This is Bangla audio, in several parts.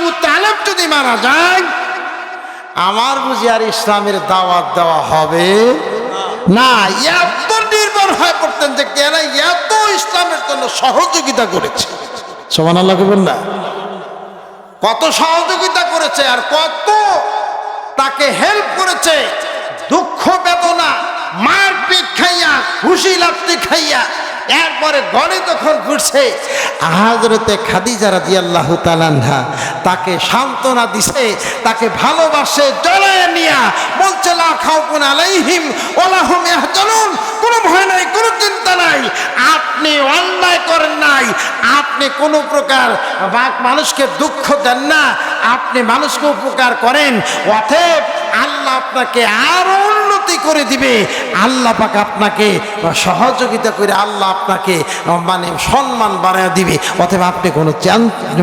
আবু তালেব যদি মারা যায়, আমার বুঝি আর ইসলামের দাওয়াত দেওয়া হবে? না, এত নির্ভর হয়ে পড়তেন যে কেন এত ইসলামের জন্য সহযোগিতা করেছে। সমান আল্লাহ করবেন না? কত সহযোগিতা করেছে আর কত তাকে হেল্প করেছে। দুঃখ বেদনা মার পিঠ খাইয়া খুশি লাপতি খাইয়া এরপরে ঘরে যখন ঘুরছে। হাজরতে খাদিজা রাজি আল্লাহ তালান্হা তাকে সান্ত্বনা দিছে, তাকে ভালোবাসে জড়ায় নিয়া বলছে, লা খাউকুন আলাইহিম ওলাহুম ইয়াহজানুন। কোনো ভয় নাই, কোনো চিন্তা নাই। আপনি অন্যায় করেন নাই। আপনি কোনো প্রকার মানুষকে দুঃখ দেন না। আপনি মানুষকে উপকার করেন। অথেব আল্লাহ আপনাকে আরও উন্নতি করে দিবে। আল্লাহ পাক আপনাকে সহযোগিতা করে আল্লাহ আপনাকে মানে সম্মান বাড়ায় দিবে। অতএব আপনি কোনো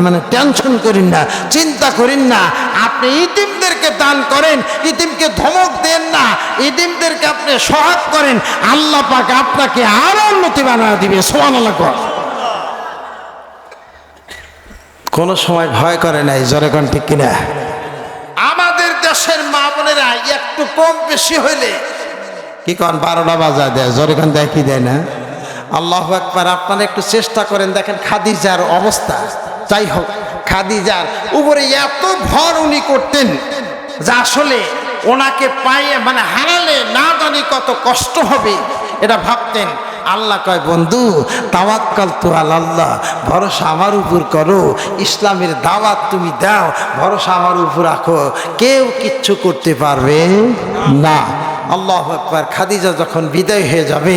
মানে টেনশন করেন না, চিন্তা করেন না। আপনি ইতিমদেরকে দান করেন, ইতিমকে ধমক দেন না। ইতিমদেরকে আপনি সহায় করেন। আল্লাহ পাক আপনাকে আরও উন্নতি বানায় দিবে। সোমান আল্লাহ কোনো সময় ভয় করে নাই কোন ঠিক কিনা? দেশের মা বোনেরা একটু কম বেশি হইলে কি কন, বারোটা বাজা দেয়, জরে কোন দেয়, কি দেয় না? আল্লাহ একবার আপনারা একটু চেষ্টা করেন, দেখেন খাদিজার অবস্থা। যাই হোক, খাদিজার উপরে এত ভর উনি করতেন যা আসলে ওনাকে পাইয়ে মানে হারালে না জানি কত কষ্ট হবে, এটা ভাবতেন। আল্লাহ কয়, বন্ধু, তাওয়াক্কাল তো আল্লাহ ভরসা আমার উপর করো। ইসলামের দাওয়াত তুমি দাও, ভরসা আমার উপর রাখো। কেউ কিচ্ছু করতে পারবে না। আল্লাহ একবার খাদিজা যখন বিদায় হয়ে যাবে,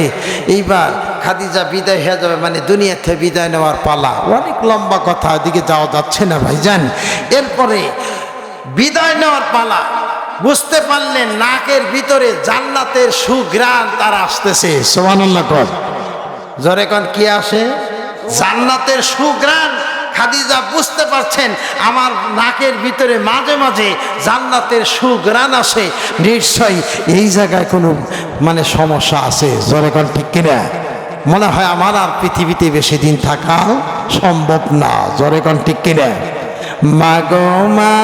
এইবার খাদিজা বিদায় হয়ে যাবে মানে দুনিয়া থেকে বিদায় নেওয়ার পালা। অনেক লম্বা কথা ওদিকে যাওয়া যাচ্ছে না ভাই ভাইজান। এরপরে বিদায় নেওয়ার পালা। বুঝতে পারলেন, নাকের ভিতরে জান্নাতের সুগ্রাণ তার আসতেছে। সোমানুল্লাহ কর। জরে কন, কি আসে? জান্নাতের সুগ্রাণ খাদিজা বুঝতে পারছেন, আমার নাকের ভিতরে মাঝে মাঝে জান্নাতের সুগ্রাণ আসে। নিশ্চয়ই এই জায়গায় কোনো মানে সমস্যা আছে, জরে কন, ঠিক কিনা? মনে হয় আমার আর পৃথিবীতে বেশি দিন থাকা সম্ভব না, জরে কন, ঠিক কিনা? মাগো মা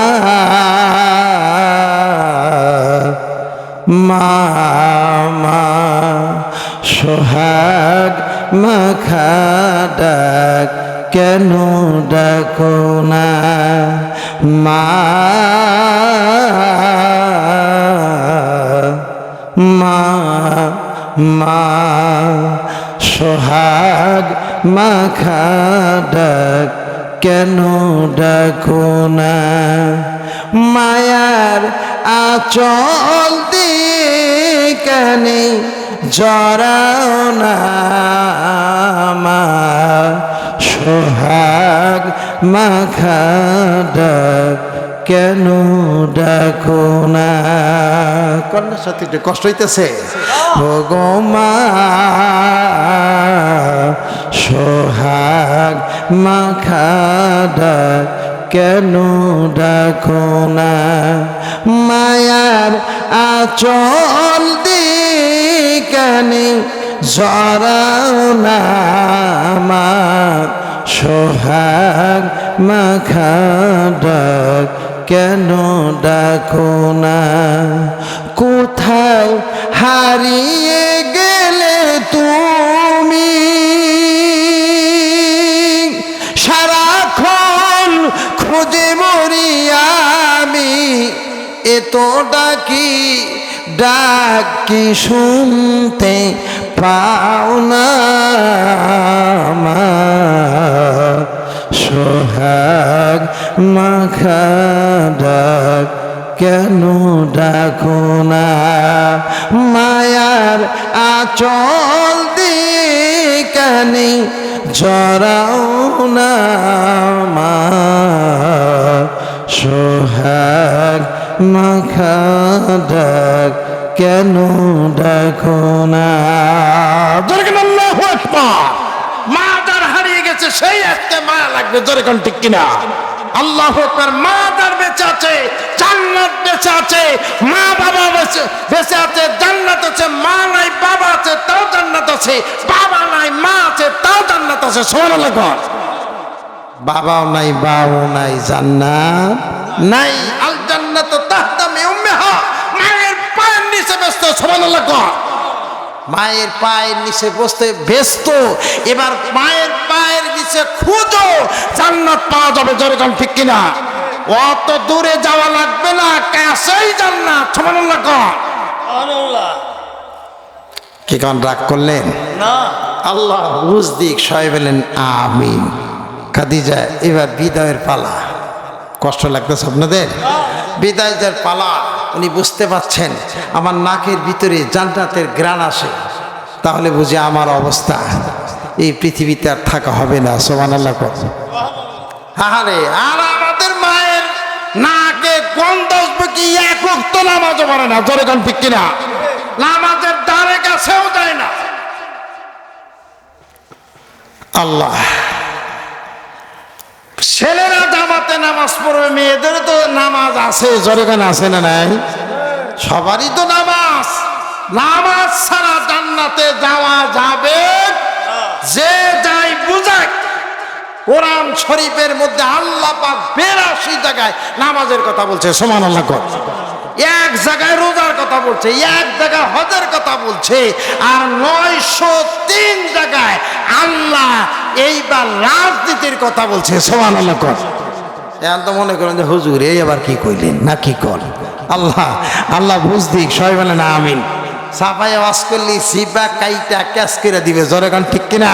মা, সোহাগ মাখা ডাক কেন ডাকো না? মা মা মা সোহাগ মাখা ডাক কেন ডাকো না? মায়ার আচল দিয়ে কানে জড়াও না সোহাগ মাখা ডাক, কেন ডাকো না? কন্যার সাথে কষ্ট হইতেছে। ও মা, সোহাগ মাখা ডাক কেন ডাকো না? মায়ার আচল দিকানে, জড়াও না মা সোহাগ মাখা ডাক কেন ডাকো না? কোথায় হারিয়ে এত ডাকি, ডাক শুনতে পাও না সোহাগ মাখা ডাক, কেন ডাকো না? মায়ার আচল দিকানে জড়াও না মা সোহাগ মাখা ডাক কেন ডাকো না? মা যার হারিয়ে গেছে, সেই আজকে মায়া লাগবে, জোরে ঠিক কিনা? আল্লাহ আকবার, মা যার বেঁচে আছে, জান্নাত বেঁচে আছে, মা বাবা বেঁচে বেঁচে আছে, জান্নাত আছে, মা নাই, বাবা আছে, তাও জান্নাত আছে, বাবা নাই, মা আছে, তাও জান্নাত আছে সোনাল্লাহ বাবাও নাই, বাও নাই, জান্নাত নাই। আল জান্নাত তাহতা মিউম্মিহা মায়ের পায়ের নিচে ব্যস্ত সুবহানাল্লাহ কর। মায়ের পায়ের নিচে বসতে ব্যস্ত এবার মায়ের পায়ের নিচে খুঁজো জান্নাত পাওয়া যাবে যেরকম ঠিক কিনা? অত দূরে যাওয়া লাগবে না কাছেই জান্নাত সুবহানাল্লাহ কর। আল্লাহ কি কারণ রাগ করলেন? না। আল্লাহ বুঝদিক সবাই বলেন আমিন। খাদিজা এবার বিদায়ের পালা। কষ্ট লাগতেছে আপনাদের? বিদায়ের পালা, উনি বুঝতে পাচ্ছেন আমার নাকের ভিতরে জান্নাতের গ্রান আসে। তাহলে বুঝি আমার অবস্থা, এই পৃথিবীতে আর থাকা হবে না সোমান আল্লাহ আরে আর আমাদের মায়ের নাকে গন্ধ কি, এক উক্ত নামাজও না, জোরে গান ঠিক কিনা? নামাজের দ্বারে কাছেও যায় না। আল্লাহ। ছেলেরা জামাতে নামাজ পড়বে মেয়েদের তো নামাজ আছে জোরেখানে আছে না নাই? সবারই তো নামাজ। নামাজ ছাড়া জান্নাতে যাওয়া যাবে যে যাই বুঝাক। কোরআন শরীফের মধ্যে আল্লাহ পাক বেরাশি জায়গায় নামাজের কথা বলছে সমান আল্লাহ এক জায়গায় রোজার কথা বলছে, এক জায়গায় হজের কথা বলছে, আর নয়শো তিন জায়গায় আল্লাহ এইবার রাজনীতির কথা বলছে সমান আল্লাহ কর। এখন তো মনে করেন যে হুজুর এই আবার কি কইলেন? না কি কর? আল্লাহ আল্লাহ বুঝ দিক সবাই বলে না আমিন। সাফাই আওয়াজ করলি সিবা কাইটা ক্যাশ করে দিবে জোরে গান ঠিক কিনা?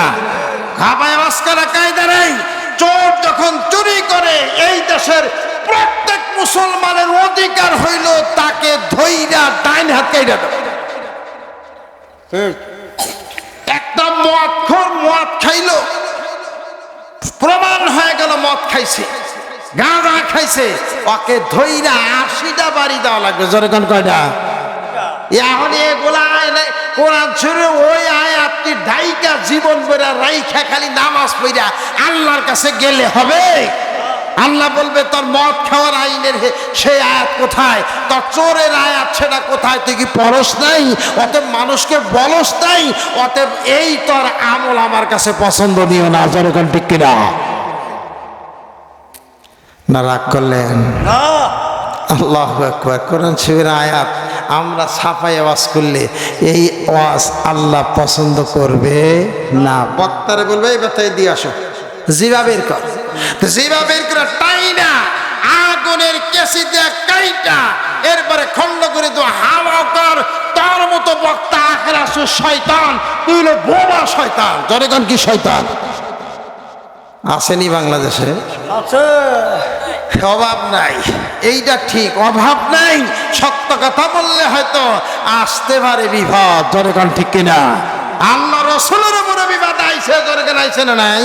খাপায় আওয়াজ করা কায়দা নেই। চোর যখন চুরি করে এই দেশের প্রত্যেক মুসলমানের অধিকার হইল তাকে ধইরা ডাইন হাত কাইরা দেবে একটা মদ খোর মদ খাইলো। প্রমাণ হয়ে গেল, মদ খাইছে। গাঁজা খাইছে। ওকে ধইরা আশিটা বাড়ি দেওয়া লাগবে। জনগণ কয়টা এখন এগুলা কোরআন শুরু ওই আয়াতটি ডাইকা জীবন বেড়া রাইখা খালি নামাজ পড়া আল্লাহর কাছে গেলে হবে? আল্লাহ বলবে তোর মদ খাওয়ার আইনের সেই আয়াত কোথায়? তোর চোরের আয়াত সেটা কোথায়? তুই কি পরশ নাই? অতএব মানুষকে বলস নাই? অতএব এই তোর আমল আমার কাছে পছন্দনীয় না। যেরকম ঠিক কিনা? না রাগ করলেন। আল্লাহ কোরআন শিবের আয়াত আমরা ছাপাই আওয়াজ করলে এই ওয়াজ আল্লাহ পছন্দ করবে না। বক্তারে বলবে এই ব্যথায় দিয়ে আসো। জিবা বের কর। তো জিবা বের করে টাই না আগুনের কেসি দিয়ে কাইটা এরপরে খণ্ড করে তো হাওয়া কর তার মতো বক্তা আখের শয়তান তুই হলো বোবা শয়তান জনগণ কি শয়তান? আসেনি বাংলাদেশে? আছে। অভাব নাই এইটা ঠিক অভাব নাই সত্য কথা বললে হয়তো আসতে পারে বিপদ জনগণ ঠিক কিনা? আল্লাহ রসুলের উপরে করে জনগণ না নাই?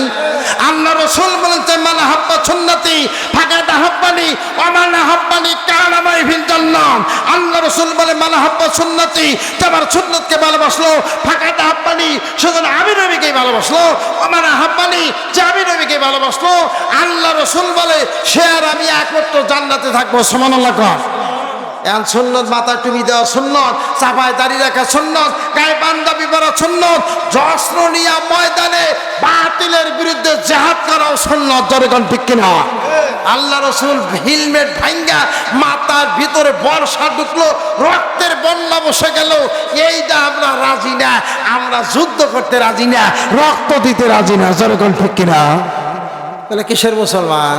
আল্লাহ রসুল বলেছেন মানে হাব্বা সুন্নতি ফাঁকাটা হাব্বানি অমানা হাব্বানি কানামাই ভিন জান্নাম আল্লাহ রসুল বলে মানে হাব্বা সুন্নতি, তোমার সুন্নতকে ভালোবাসলো ফাঁকাটা হাব্বানি সুতরাং আমি নবীকে ভালোবাসলো অমানা হাব্বানি যে আমি নবীকে ভালোবাসলো। আল্লাহ রসুল বলে, সে আর আমি একত্র জান্নাতে থাকব। সমান আল্লাহ এখন দেওয়া চাপায় রাখা সুন্নত জশ্ন নিয়া ময়দানে বিরুদ্ধে করাও জনগণ ঠিক মাথার ভিতরে বর্ষা ঢুকলো, রক্তের বন্যা বসে গেল। এইটা আমরা রাজি না, আমরা যুদ্ধ করতে রাজি না, রক্ত দিতে রাজি না জনগণ ঠিক কিনা? তাহলে কিসের মুসলমান?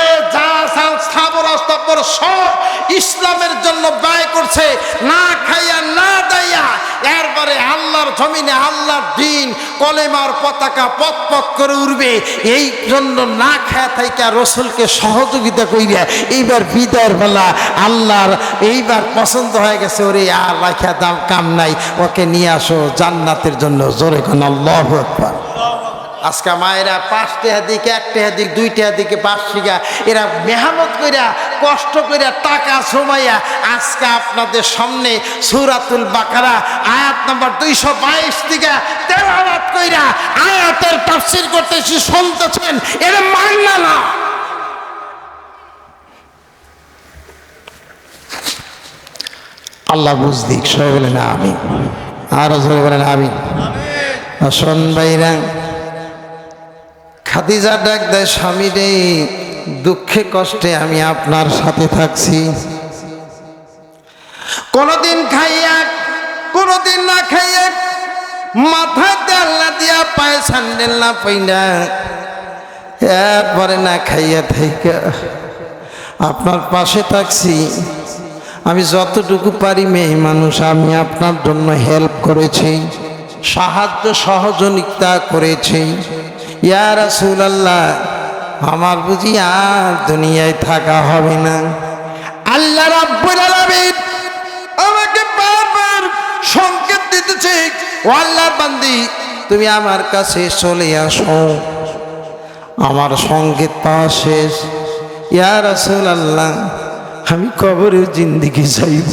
অস্থাবর সব ইসলামের জন্য ব্যয় করছে। না খাইয়া, না দাইয়া। এরপরে আল্লাহর জমিনে আল্লাহর দিন, কলেমার পতাকা পথ পথ করে উঠবে এই জন্য না খায়া থাইকা রসুলকে সহযোগিতা কইরা এইবার বিদায়ের বেলা আল্লাহর এইবার পছন্দ হয়ে গেছে, ওরে, আর রাখা দাম কাম নাই। ওকে নিয়ে আসো জান্নাতের জন্য। জোরে কোন, আল্লাহ একবার আজকে মায়েরা পাঁচ টেহা দিকে, এক টেহা দিক, দুই টেহা দিকে টিকা এরা মেহনত কইরা, কষ্ট কইরা, টাকা জমাইয়া আজকে আপনাদের সামনে সুরাতুল বাকারা, আয়াত নম্বর দুইশো বাইশ থেকে তেলাওয়াত কইরা আয়াতের তাফসির করতেছি শুনতেছেন, এর মান্না না। আল্লাহ বুঝদিক সবাই বলেন আমি আরও সবাই বলেন আমি শোন ভাইরা। খাদিজা ডাক দেয়, স্বামী রে, দুঃখে কষ্টে আমি আপনার সাথে থাকছি। কোনদিন খাইয়া, কোনদিন না খাইয়া মাথাতে আল্লাহ দিয়া পায়ে স্যান্ডেল না পাইনা এরপরে না খাইয়া থাইকা আপনার পাশে থাকছি। আমি যতটুকু পারি মেয়ে মানুষ, আমি আপনার জন্য হেল্প করেছি, সাহায্য সহযোগিতা করেছি। ইয়া রাসূলুল্লাহ, আমার বুঝি আর দুনিয়ায় থাকা হবে না। আল্লাহ আমাকে বারবার সংকেত দিতেছে, ও আল্লাহর বান্দি, তুমি আমার কাছে চলে আসো। আমার সংগীত পাওয়া শেষ। ইয়া রাসূলুল্লাহ, আমি কবরের জিন্দিগি চাইব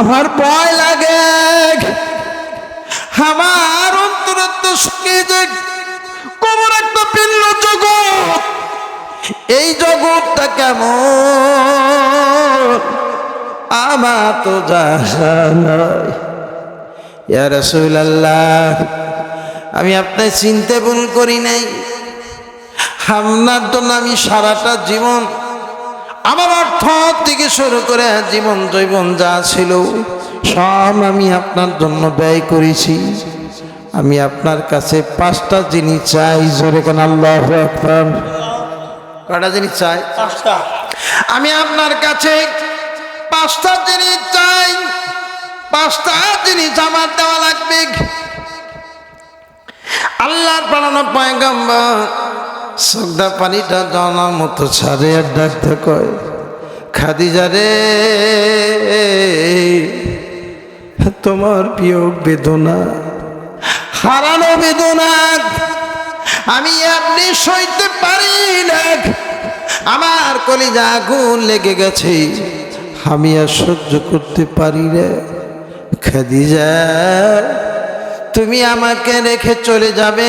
আমার ভয় লাগে। আমার অন্তরত্ব সঙ্গে কবর একটা ভিন্ন জগৎ? এই জগৎটা কেমন? আমার তো রাসূলুল্লাহ, আমি আপনার চিনতে ভুল করি নাই। আপনার জন্য আমি সারাটা জীবন, আমার অর্থ থেকে শুরু করে জীবন জৈবন যা ছিল, সব আমি আপনার জন্য ব্যয় করেছি। আমি আপনার কাছে পাঁচটা জিনিস চাই জোরে কেন আল্লাহ কটা জিনিস চাই? পাঁচটা। আমি আপনার কাছে পাঁচটা জিনিস চাই পাঁচটা জিনিস আমার দেওয়া লাগবে। আল্লাহর বানানো পয়গম্বর সগদা পানিটা জানার মতো ছাড়ে আর ডাকতে কয় খাদিজা রে তোমার প্রিয় বেদনা। হারানো বেদনা আমি আপনি সইতে পারি না আমার কলিজা আগুন লেগে গেছে। আমি আর সহ্য করতে পারি না। খাদিজা, তুমি আমাকে রেখে চলে যাবে।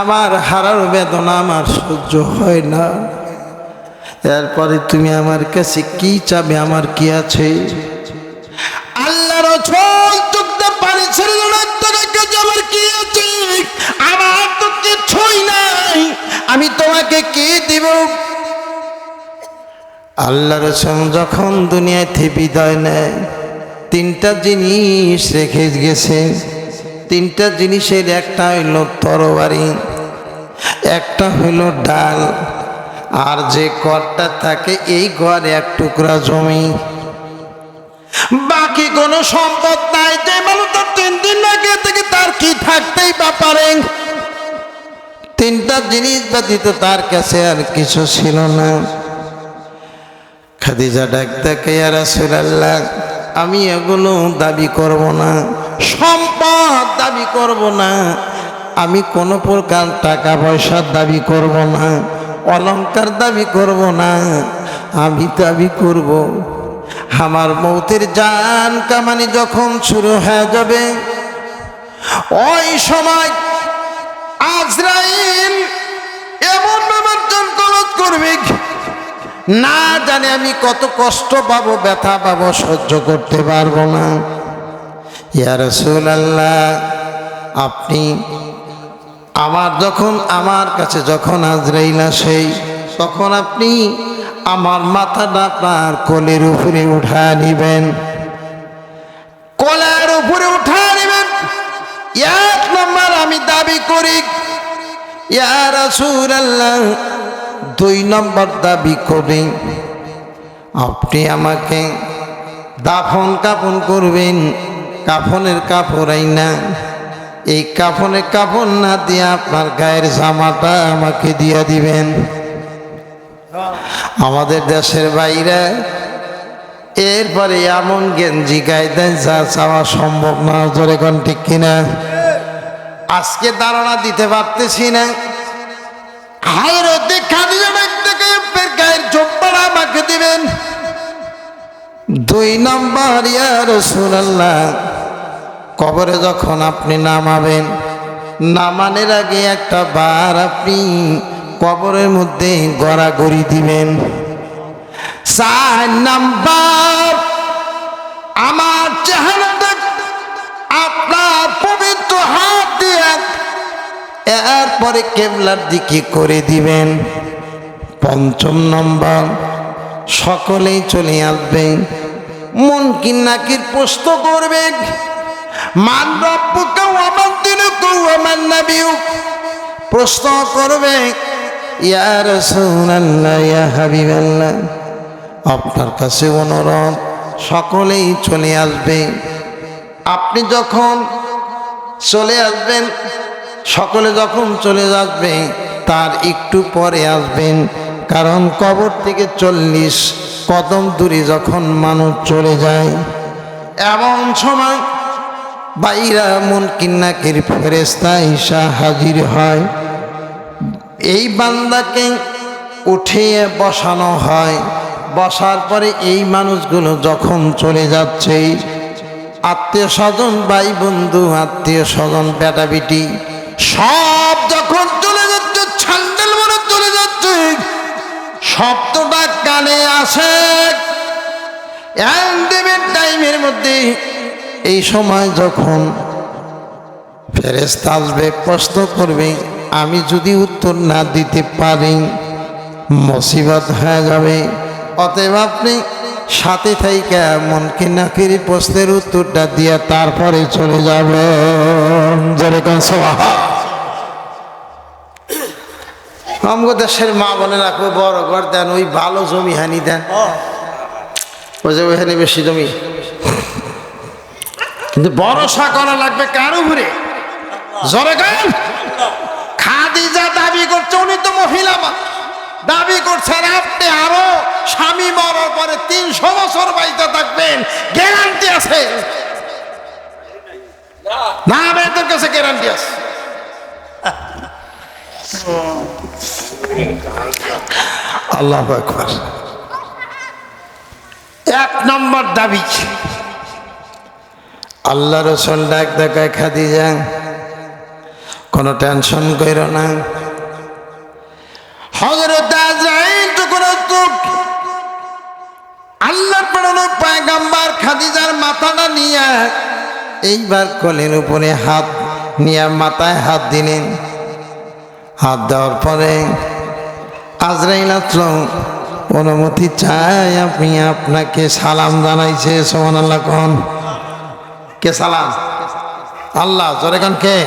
আমার হারার বেদনা আমার সহ্য হয় না। এরপরে তুমি আমার কাছে কি চাবে, আমার কি আছে? কাছে আমার কি আছে আমি তোমাকে কি দিব? আল্লাহ রসম যখন দুনিয়াতে বিদায় নেয়, তিনটা জিনিস রেখে গেছে। তিনটা জিনিসের একটা হইল তরবারি, একটা হইল ডাল, আর যে ঘরটা থাকে এই ঘরে এক টুকরা জমি। বাকি কোনো সম্পদ নাই যে মানুষ তার কি থাকতেই বা পারে? তিনটা জিনিস ব্যতীত তার কাছে আর কিছু ছিল না। খাদিজা ডাক্তারকে রাসুলাল্লাহ, আমি এগুলো দাবি করব না, সম্পদ দাবি করব না, আমি কোনো প্রকার টাকা পয়সার দাবি করব না, অলংকার দাবি করব না, আমি দাবি করব। আমার মৌতের জান কামানি যখন শুরু হয়ে যাবে ওই সময় আজরাইল এমন ব্যবর্জন কলজ করবে। না জানে আমি কত কষ্ট পাবো, ব্যথা পাবো, সহ্য করতে পারব না। ইয়া আল্লাহ আপনি আমার যখন, আমার কাছে যখন আজরাইল আসে, তখন আপনি আমার মাথাটা আপনার কোলের উপরে উঠা নিবেন। কোলের উপরে এক নম্বর আমি দাবি করি দুই নম্বর দাবি করি, আপনি আমাকে দাফন কাফন করবেন, কাফনের কাপড়াই না এই কাফনের কাপড় না দিয়ে আপনার গায়ের জামাটা আমাকে দিয়ে দিবেন। আমাদের দেশের বাইরে এরপরে এমন গেঞ্জি গায়ে দেন যা চাওয়া সম্ভব না। জোরে কোন, ঠিক কিনা? আজকে ধারণা দিতে পারতেছি না। গায়ের দুই নম্বর কবরে যখন আপনি নামাবেন, নামানের আগে একটা বার আপনি কবরের মধ্যে গড়াগড়ি দিবেন। চার নাম্বার। আমার চেহারাটা আপনার পবিত্র হাত দিয়ে এরপরে কেবলার দিকে করে দিবেন। পঞ্চম নম্বর, সকলেই চলে আসবে। মন কিন্নাকির প্রশ্ন করবে, মান রব্বুকা আমার দিন আমার নাবিউ প্রশ্ন করবে, ইয়া রাসূলুল্লাহ, ইয়া হাবিবাল্লাহ। আপনার কাছে অনুরোধ, সকলেই চলে আসবে। আপনি যখন চলে আসবেন, সকলে যখন চলে আসবে তার একটু পরে আসবেন। কারণ কবর থেকে চল্লিশ কদম দূরে যখন মানুষ চলে যায়, এমন সময় বাইরা মন কিন্নাকের ফেরেস্তা ঈশা হাজির হয়। এই বান্দাকে উঠিয়ে বসানো হয়। বসার পরে এই মানুষগুলো যখন চলে যাচ্ছে, আত্মীয় স্বজন, ভাই বন্ধু, আত্মীয় স্বজন বেটা বেটি সব যখন চলে যাচ্ছে ছান্ডেল মনে চলে যাচ্ছে, শব্দটা কানে আসে। টাইমের মধ্যে এই সময় যখন ফেরেস্তা আসবে, প্রশ্ন করবে, আমি যদি উত্তর না দিতে পারি, মুসিবত হয়ে যাবে। অতএব আপনি সাথে থাইকা মনকে নাকিরি প্রশ্নের উত্তরটা দিয়ে তারপরে চলে যাবে। আমগো দেশের মা বলে রাখো বড় ঘর দেন, ওই ভালো জমি হানি দেন। ওই যে ওইখানে বেশি জমি। কিন্তু ভরসা করা লাগবে কার উপরে? জরে খাদিজা দাবি করছে, উনি তো মহিলা দাবি করছেন আপনি আরও স্বামী মরার পরে তিনশো বছর বাড়িতে থাকবেন। গ্যারান্টি আছে। না আমাদের কাছে গ্যারান্টি আছে। আল্লাহ এক নম্বর দাবি। আল্লাহ রসুল ডাক দেখায় খাদিজা কোনো টেনশন কইর না। হজরত খাদিজার মাথাটা নিয়ে এইবার কোলের উপরে হাত নিয়ে মাথায় হাত দিলেন। হাত দেওয়ার পরে আজরাইল আসলো অনুমতি চাই আপনি আপনাকে সালাম জানাইছে সোমান আল্লাহ কন? কে সালাম? আল্লাহ, জোরে কন কে?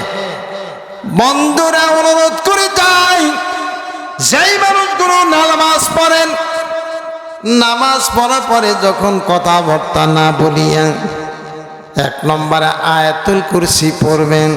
বন্ধুরা অনুরোধ করে যাই যেই মানুষগুলো নামাজ পড়েন নামাজ পড়া পরে যখন কথাবার্তা না বলিয়া এক নম্বরে আয়াতুল কুরসি পড়বেন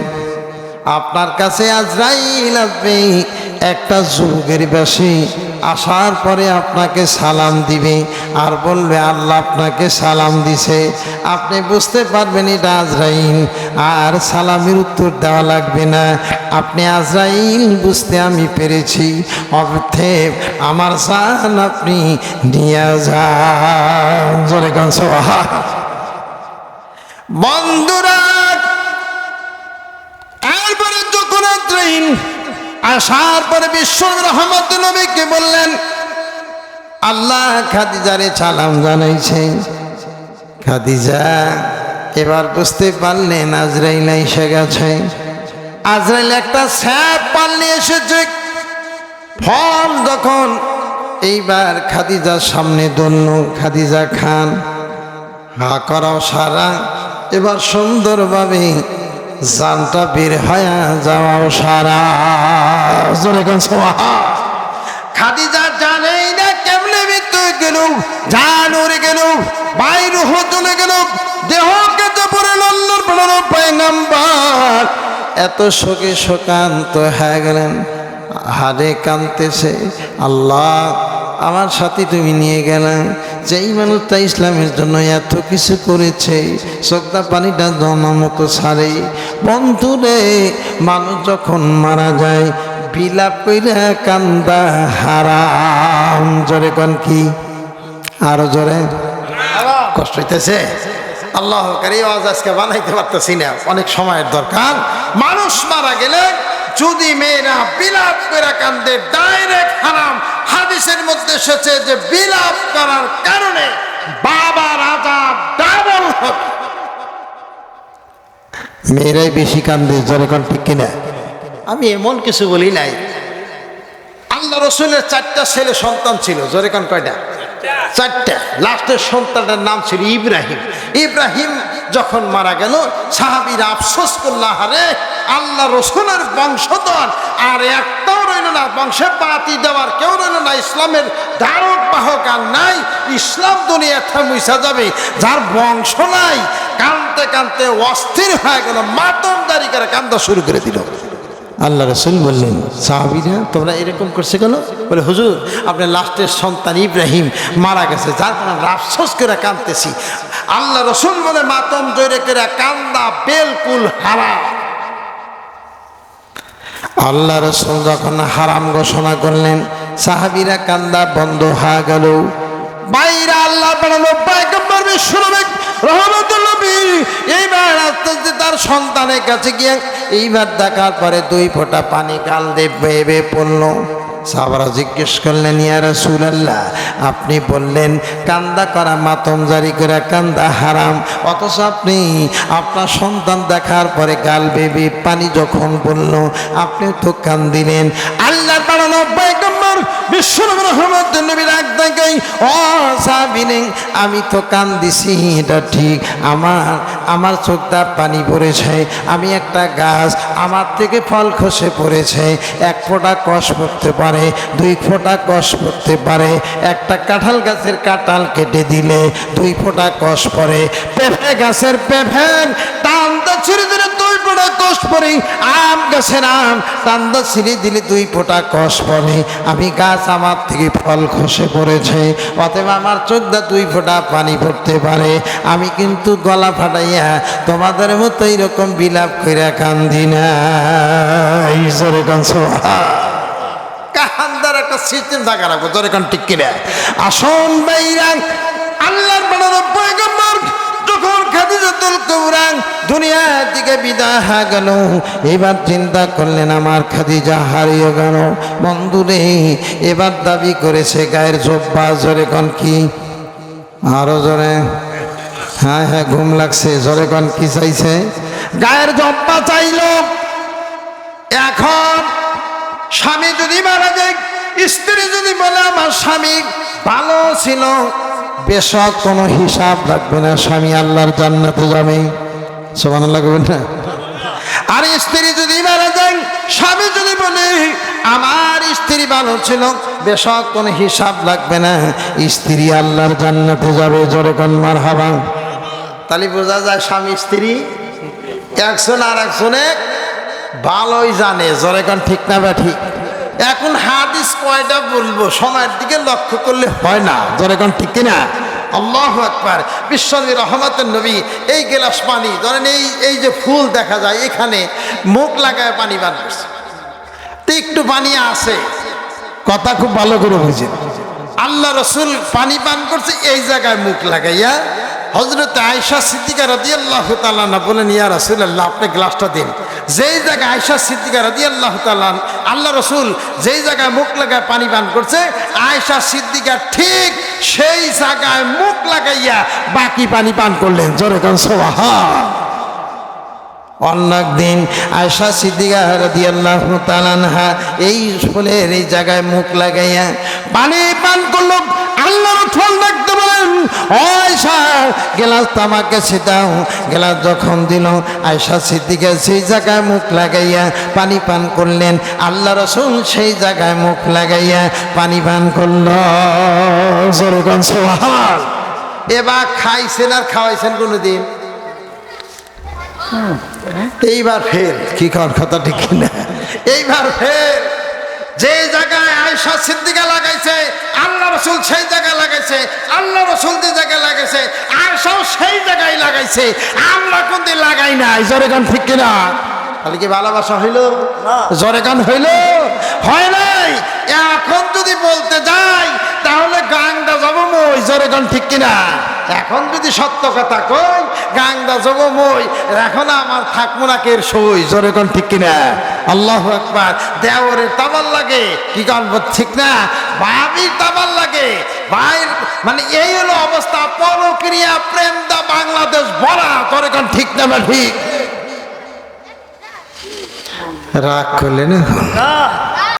আপনার কাছে আজরাইল আসবে। একটা যুগের বেশি আসার পরে আপনাকে সালাম দিবে আর বলবে, আল্লাহ আপনাকে সালাম দিছে। আপনি বুঝতে পারবেন এটা আজরাইল। আর সালামের উত্তর দেওয়া লাগবে না। আপনি আজরাইল বুঝতে আমি পেরেছি। অর্থেব আমার সান আপনি নিয়ে যান। বন্ধুরা এরপরে আদ্রাইন আসার পরে বিশ্ব রহমত নবীকে বললেন, আল্লাহ খাদিজারে সালাম জানাইছে। খাদিজা, এবার বুঝতে পারলেন আজরাইল এসে গেছে। আজরাইল একটা স্যাপ পাল নিয়ে এসেছে। ফল যখন এইবার খাদিজার সামনে দন্য খাদিজা খান, হা করাও সারা। এবার সুন্দরভাবে জানটা বের হয়ে যাওয়াও সারা। জোরে কোন খাদিজা জানেই না কেমনে মৃত্যু গেল, জান উড়ে গেল, বাইর চলে গেল দেহ কেটে পড়ে লল্লর পড়ানো পায়গাম্বার। এত শোকে শোকান্ত হয়ে গেলেন হারে কানতেছে আল্লাহ, আমার সাথে তুমি নিয়ে গেলাম যেই মানুষটা ইসলামের জন্য এত কিছু করেছে চোখটা পানিটা মতো ছাড়ে। বন্ধুরে, মানুষ যখন মারা যায় বিলাপ কইরা কান্দা হারাম। জোরে কন কি? আরও জোরে। কষ্ট হইতেছে? আল্লাহ আজকে বানাইতে পারতেছি না, অনেক সময়ের দরকার। মানুষ মারা গেলে যদি মেয়েরা বিলাপ করে কান্দে ডাইরেক্ট হারাম। হাদিসের মধ্যে এসেছে যে বিলাপ করার কারণে বাবার আজাব ডাবল হবে। মেয়েরাই বেশি কান্দে কোন ঠিক কিনা? আমি এমন কিছু বলি নাই। আল্লাহ রসুলের চারটা ছেলে সন্তান ছিল জোরে কোন কয়টা? চারটা। লাস্টের সন্তানটার নাম ছিল ইব্রাহিম। ইব্রাহিম যখন মারা গেল, সাহাবিরা আফসোস করল্লা হারে আল্লাহ রসুলের বংশধর, আর একটাও রইল না, বংশে পাতি দেওয়ার কেউ রইল না, ইসলামের ধারক বাহক আর নাই, ইসলাম দুনিয়া মিশা যাবে, যার বংশ নাই। কানতে কানতে অস্থির হয়ে গেল মাতমদারি করে কান্দা শুরু করে দিল। আল্লাহ রসুল বললেন, সাহাবিরা, তোমরা এরকম করছে কেন? বলে, হুজুর, আপনার লাস্টের সন্তান ইব্রাহিম মারা গেছে, যার কারণে আফসোস করে কাঁদতেছি। আল্লাহ রসুল বলে, মাতম জোরে করে কান্দা, বেলকুল হারা আল্লাহ রসুল যখন হারাম ঘোষণা করলেন, সাহাবিরা কান্দা বন্ধ হয়ে গেল। বাইরা আল্লাহ বানানো পায়গম্বর তার সন্তানের কাছে গিয়ে এইবার দেখার পরে দুই ফোঁটা পানি গাল দিয়ে বেয়ে পড়ল। সাহাবারা জিজ্ঞেস করলেন, ইয়া রাসূলুল্লাহ, আপনি বললেন, কান্দা করা মাতম জারি করে কান্দা হারাম। অথচ আপনি, আপনার সন্তান দেখার পরে গাল বেবি পানি যখন বলল আপনি তো কান দিলেন আল্লাহ বিশ্বনবী রহমতুল নবীর এক দেখাই ও সাহাবিনে, আমি তো কান দিছি এটা ঠিক। আমার আমার চোখটা পানি পড়েছে, আমি একটা গাছ, আমার থেকে ফল খসে পড়েছে। এক ফোঁটা কষ পড়তে পারে, দুই ফোঁটা কষ পড়তে পারে। একটা কাঁঠাল গাছের কাঁঠাল কেটে দিলে দুই ফোঁটা কষ পড়ে। পেঁপে গাছের পেঁপেন টানটা ছিঁড়ে দিলে ফোঁটা কষ পড়ে আম গাছের আম টান্দা ছিঁড়ে দিলে দুই ফোঁটা কষ পড়ে। আমি গাছ আমার থেকে ফল খসে পড়েছে অতএব আমার চোখটা দুই ফোঁটা পানি পড়তে পারে। আমি কিন্তু গলা ফাটাইয়া তোমাদের মতো এইরকম বিলাপ কইরা কান্দি না। ঈশ্বরে কান্দার একটা সিস্টেম থাকা রাখব তোর এখন ঠিক কিনা। আসন বাইরাং আল্লাহর বানানো পয়গম্বর খাদিজাতুল কৌরাং দুনিয়ার দিকে বিদায় হয়ে গেল। এবার চিন্তা করলেন, আমার খাদিজা হারিয়ে গেল। বন্ধুরে এবার দাবি করেছে গায়ের জব্বা। জোরে কন কি? আরও জোরে। হ্যাঁ হ্যাঁ ঘুম লাগছে। জোরে কন কি চাইছে? গায়ের জব্বা চাইলো। এখন স্বামী যদি মারা যায়, স্ত্রী যদি বলে, আমার স্বামী ভালো ছিল। বেশক কোনো হিসাব রাখবে না, স্বামী আল্লাহর জান্নাতে যাবে। সমান লাগবে না? আর স্ত্রী যদি মারা যায়, স্বামী যদি বলে, আমার স্ত্রী ভালো ছিল, বেশক কোনো হিসাব লাগবে না, স্ত্রী আল্লাহর জান্নাতে যাবে, জোরে কন্মার হাবা তাহলে বোঝা যায় স্বামী স্ত্রী একজন আর একজনে ভালোই জানে, জোরে ঠিক না বা ঠিক? এখন হাদিস কয়টা বলব? সময়ের দিকে লক্ষ্য করলে হয় না। ধরে এখন ঠিক কিনা? আল্লাহ আকবার। বিশ্বনবী রহমতের নবী, এই গেলাস পানি, ধরেন এই এই যে ফুল দেখা যায় এখানে, মুখ লাগায় পানি বানাচ্ছে। তো একটু পানি আছে। কথা খুব ভালো করে বুঝেন। আল্লাহ রসুল পানি পান করছে, এই জায়গায় মুখ লাগাইয়া হজরত আয়সা সিদ্দিকা রাদি আল্লাহ তালানা বলেন, ইয়া রসুল আল্লাহ আপনি গ্লাসটা দিন। যেই জায়গায় আয়সা সিদ্দিকা রাদি আল্লাহ তালান আল্লাহ রসুল যেই জায়গায় মুখ লাগায় পানি পান করছে আয়সা সিদ্দিকা ঠিক সেই জায়গায় মুখ লাগাইয়া বাকি পানি পান করলেন। জোরে কন অন্য দিন আয়সা সিদ্দিকা রাদিয়াল্লাহু তাআলাহা এই ফুলের এই জায়গায় মুখ লাগাইয়া পানি পান করল। আল্লাহর ফল দেখতে বলেন আয়সা গেলাস তামাকে ছিটাও। গেলাস যখন দিল আয়সা সিদ্দিকা সেই জায়গায় মুখ লাগাইয়া পানি পান করলেন। আল্লাহ রসুল সেই জায়গায় মুখ লাগাইয়া পানি পান করল। এবার খাইছেন আর খাওয়াইছেন কোনোদিন? এইবার ফেল কি কর কথা ঠিক না এইবার ফেল যে জায়গায় আয়সা সিদ্দিকা লাগাইছে, আল্লাহ রসুল সেই জায়গায় লাগাইছে, আল্লাহ রসুল যে জায়গায় লাগাইছে আয়সাও সেই জায়গায় লাগাইছে। আমরা কোনদিন লাগাই নাই, জোরে গান ঠিক কিনা? তাহলে কি ভালোবাসা হইল। জোরে গান হইল? হয় নাই? এখন যদি বলতে যাই তাহলে গানটা যাব মই। জোরে গান ঠিক কিনা? এখন যদি সত্য কথা কই গানটা যাব মই। এখন আমার থাকব না কের সই। জোরে গান ঠিক কিনা? আল্লাহ একবার দেওরে তাবার লাগে। কি গান ঠিক না? ভাবির তাবার লাগে। ভাইয়ের মানে এই হলো অবস্থা। পরক্রিয়া প্রেম দা বাংলাদেশ ভরা করে গান ঠিক না ঠিক রাগ করলে না?